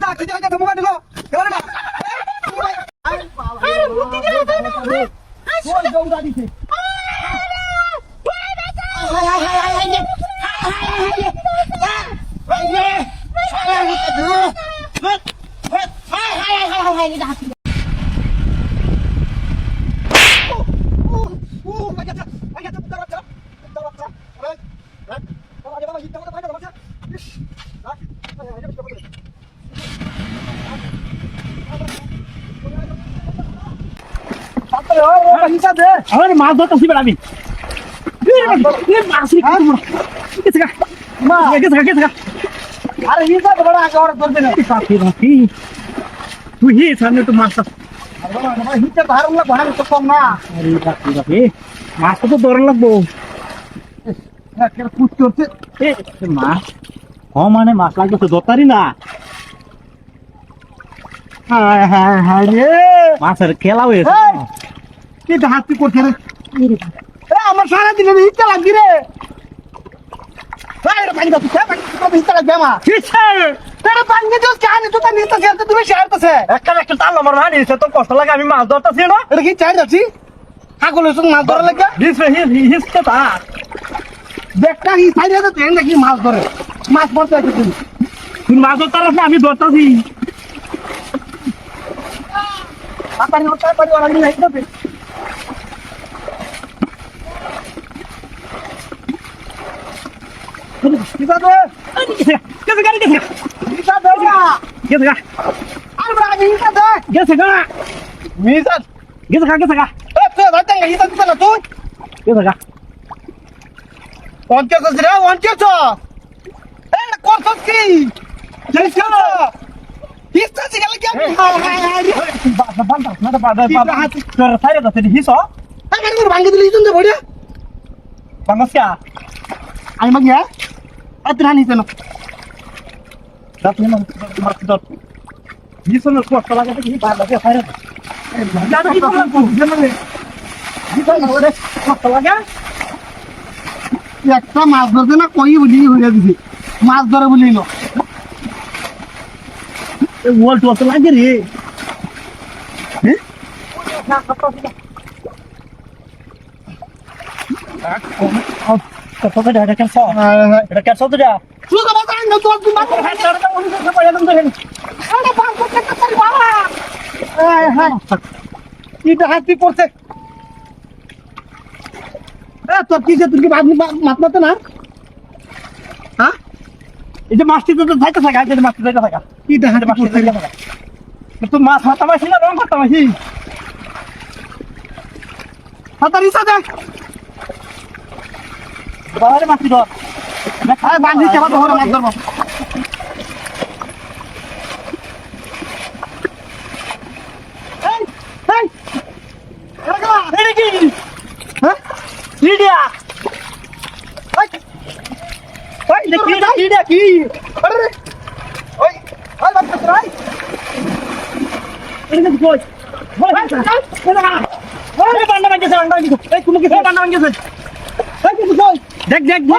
না কোন দৌড়া দিছে ও বাচ্চা বাচ্চা বাচ্চা বাচ্চা বাচ্চা রাখ রাখ বাবা বাবা হিট দাও বাচ্চা বাচ্চা রাখ আমার মাছ ধরতেছি বেড়া আমি মাছ গেছে গা গেছে গা গেছে গা আরে হিসা তো বড় আগে ওর ধরবে না কাকি রাখি তুই হি সামনে তো মাছ বাবা বাবা হিসা রাখি মাছ তো ধরে। লাগবো একটা কুচ করতে এ মাছ ও মানে মাছ লাগবে তো ধরতারি না। হ্যাঁ হ্যাঁ হ্যাঁ মাছের খেলা হয়েছে। করছে রে? আমার সারা দিন লাগবি রে। পানি লাগবে আমার। তেরে পানি তো তা নিতে গেলতে তুমি একটা একটা তাল আমার ভাই নিছে তো কষ্ট লাগে আমি মাছ ধরতেছি না। এটা কি চাই যাচ্ছি সঙ্গে মাছ ধরা লাগে? হিস হিস হিস তো তা দেখটা কি সাইড আছে তুই নাকি মাছ ধরে? মাছ আছে তুমি মাছ ধরতার না আমি ধরতেছি। পানি হচ্ছে পানি ওরা নিয়ে যাইতে কিবা তো গেছে গা গেছে গা কিবা তো গেছে গা আর বড় আমি হিসা দে গেছে গা মিসা গেছে গা গেছে গা এ তুই যাতে হিসা দিতে না তুই গেছে গা পঞ্চাশ রে পঞ্চাশ করছস কি আমি হ্যাঁ হ্যাঁ হ্যাঁ মাগিয়া রানি তেন দাঁত নিয়ে মাছ ধর হিস না কষ্ট লাগে কি বাদ লাগে সাইরে জানো কি করলাম কষ্ট লাগে। একটা মাছ ধরতে না কই বলি হইয়া দিছি মাছ ধরে বলি না। লাগে রে। কত করে এটা কেন সব এটা কেন সব এটা তুই তো বাতা না তোর তুই মাছ হ্যাঁ তোর তো উনি সব পড়ে দেখেন আরে বাপ করতে করতে বাবা এই হ্যাঁ কি হাতি করছে এ তোর কি যে তুই কি মাছ মারতে না হ্যাঁ এই যে মাছটি তো যাইতে থাকা। যে হাতি তো মাছ মারতে না রং করতে পারছি হাতারি বাবারে মাছটি ধর আরে বাঁধি চাপা ধরে মাছ ধরবো। কি? হ্যাঁ? ওই কি? আরে ওই ওই বাচ্চা তোরাই এটা কি কই এই বান্ডা বান্ডা বাঙ্গেছে এই তুমি কি বান্ডা কই দেখ দেখ।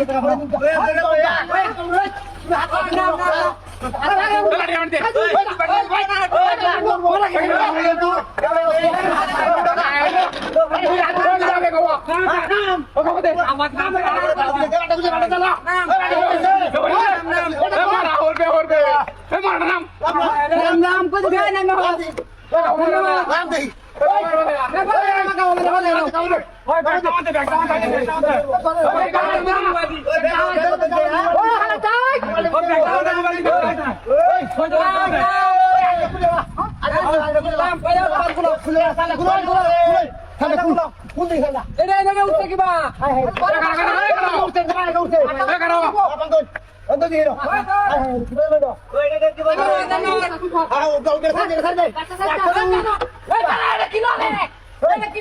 রাম রাম রাম রাম উঠতে কিবা উঠতে উঠতে কি